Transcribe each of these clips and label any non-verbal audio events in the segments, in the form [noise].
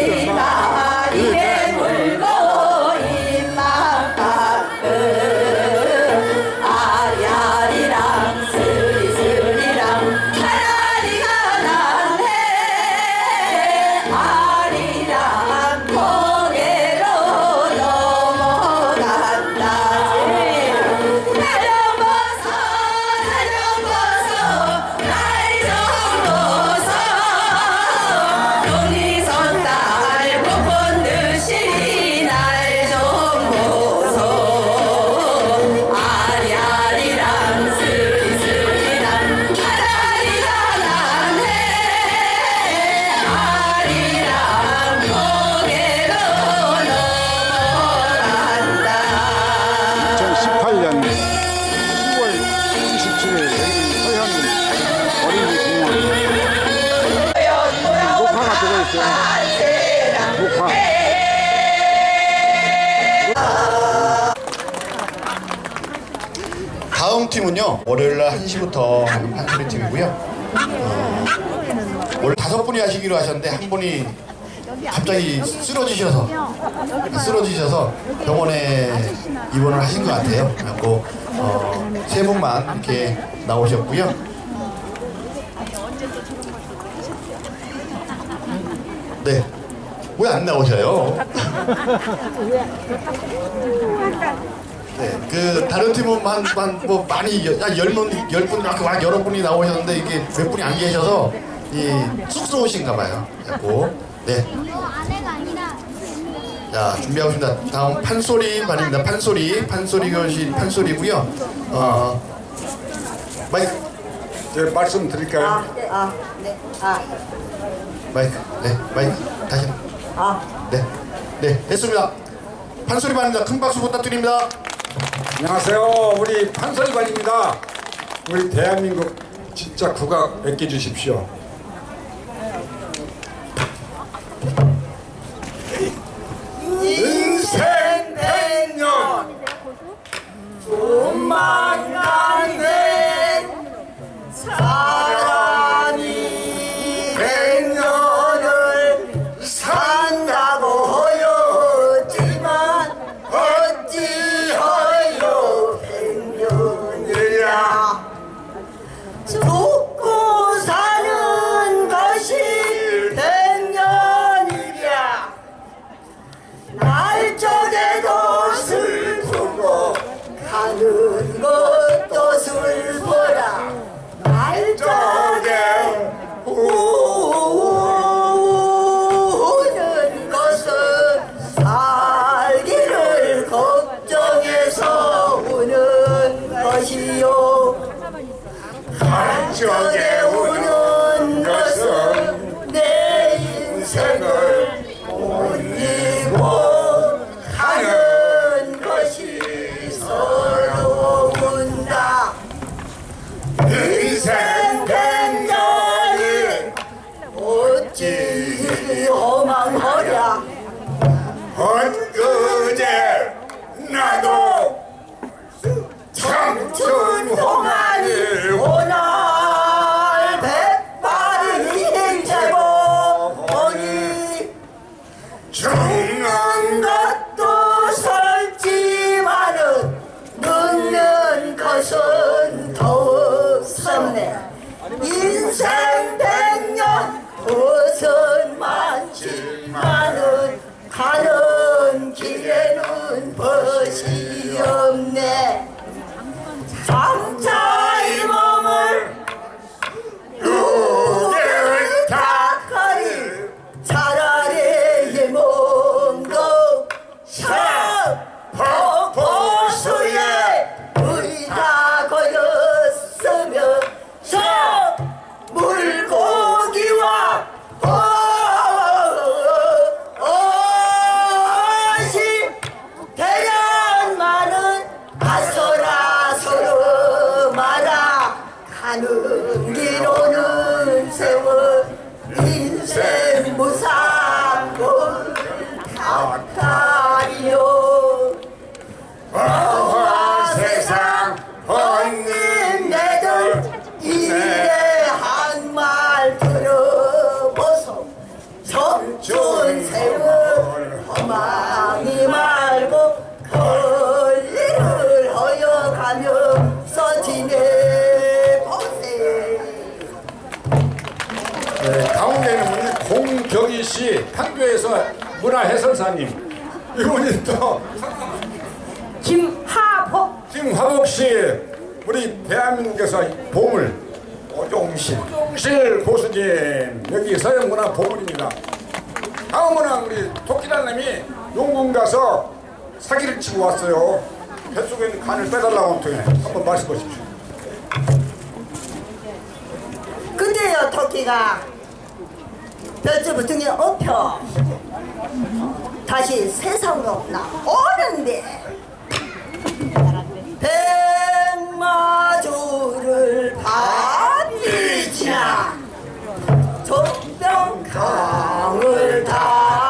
Sim. 팀은요 월요일날 1시부터 하는 판소리 팀이고요. 어, 원래 다섯 분이 하시기로 하셨는데 한 분이 갑자기 쓰러지셔서 쓰러지셔서 병원에 입원을 하신 것 같아요. 그래고 어, 세 분만 이렇게 나오셨고요. 네. 왜 안 나오셔요? [laughs] 네, 그 다른 팀은 한한뭐 많이 한열분열분 이렇게 막 여러 분이 나오셨는데 이게 몇 분이 안 계셔서 이 쑥스러우신가 봐요. 그래고 네, 자 준비하고 있습니다. 다음 판소리 반입니다. 판소리 판소리 것이 판소리고요. 어 마이크 제 말씀드릴까요? 아, 네, 아, 네, 아, 마이크 네 마이크 다시 아, 네 네 됐습니다. 판소리 반입니다. 큰 박수 부탁드립니다. 안녕하세요. 우리 판소리반입니다. 우리 대한민국 진짜 국악 맡겨주십시오. 씨, 판교에서 문화해설사님. 이분이 또 김하복 김화복 씨, 우리 대한민국에서 보물 오종실, 오종실 고수님 여기 서영문화 보물입니다. 다음은 우리 토끼달님이 용궁 가서 사기를 치고 왔어요. 뱃속에 있는 간을 빼달라고 한 통에 한번 말씀해 주십시오. 근데요 토끼가 벼집을 등에 업혀. 다시 세상으로 나오는데. 백마주를 받이자. 조병강을 당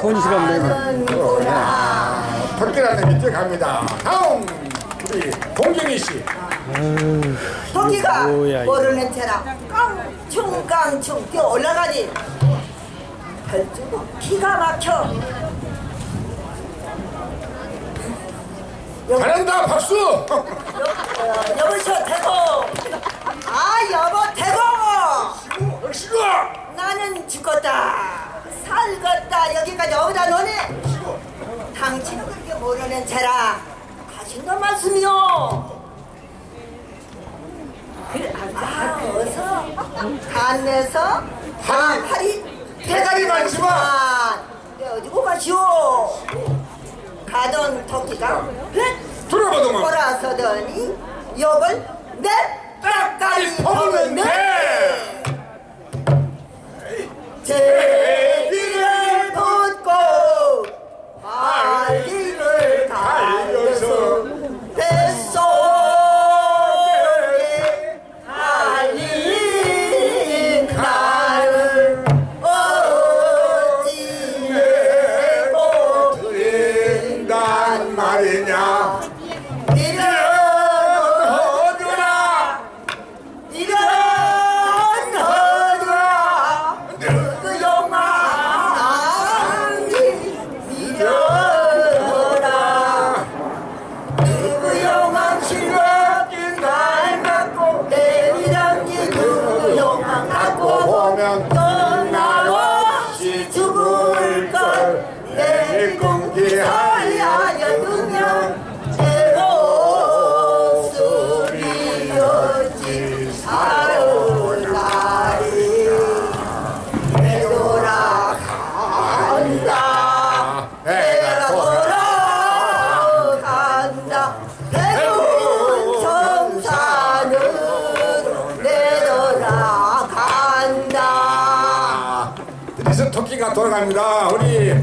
손실이 없네. 재는구나 토끼라는 밑에 갑니다. 다음 우리 공경희 씨. 토끼가 뭐야, 이거. 모르는 채라 깡충깡충 뛰어 올라가니 별주고 기가 막혀 여보, 잘한다 박수. 여, 여보셔 대고 아 여보 대고 역시가 나는 죽었다 여기까지 어디다 너네. 당신은 그렇게 모르는 채라. 가신도 말씀이요. 그래 아 어서 간내서 아. 팔이 대가리 많지만 내 어디고 가시오? 가던 토끼가 들어봐도만. 돌아서더니 욕을 내 퍼붓는데. 퍼붓네. 제 돌아갑니다. 우리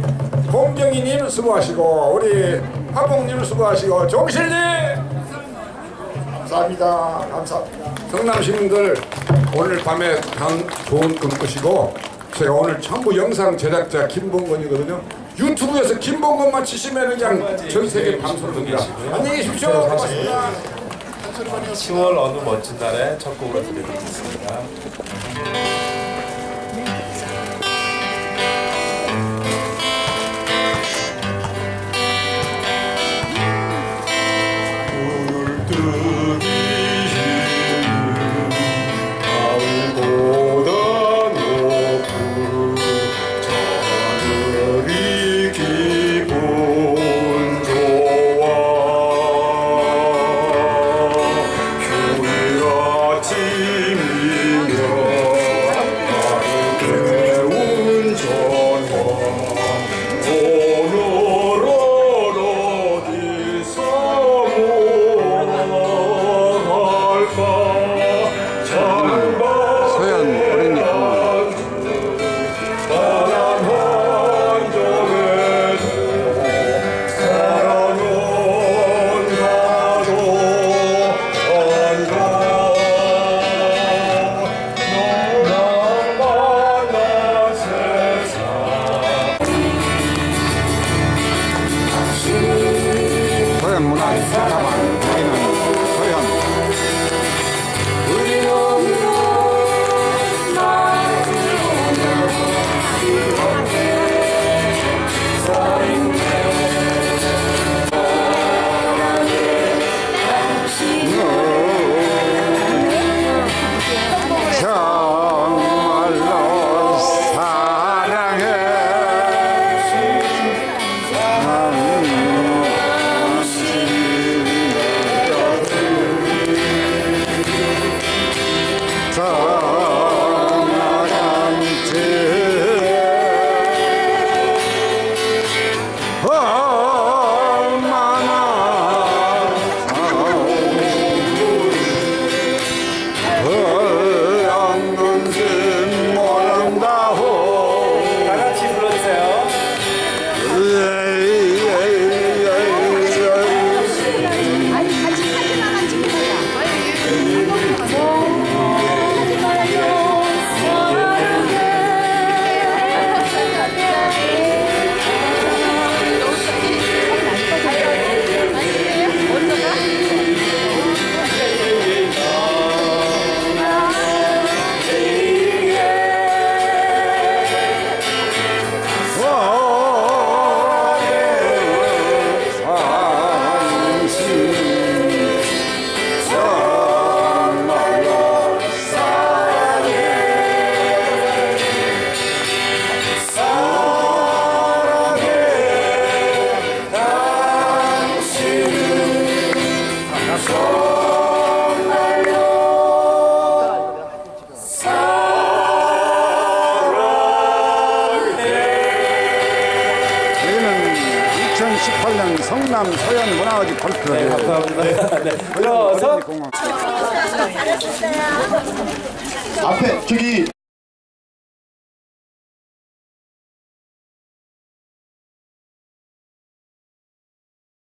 공경희님 수고하시고 우리 화봉님 수고하시고 종실님 감사합니다. 감사합니다. 경남 시민들 오늘 밤에 강 좋은 꿈 꾸시고 제가 오늘 전부 영상 제작자 김봉건이거든요. 유튜브에서 김봉건만 치시면 그냥 전 세계 방송됩니다. 안녕히 계십시오. 고맙습니다. 10월 어느 멋진 날에 첫 곡을 들려드리겠습니다.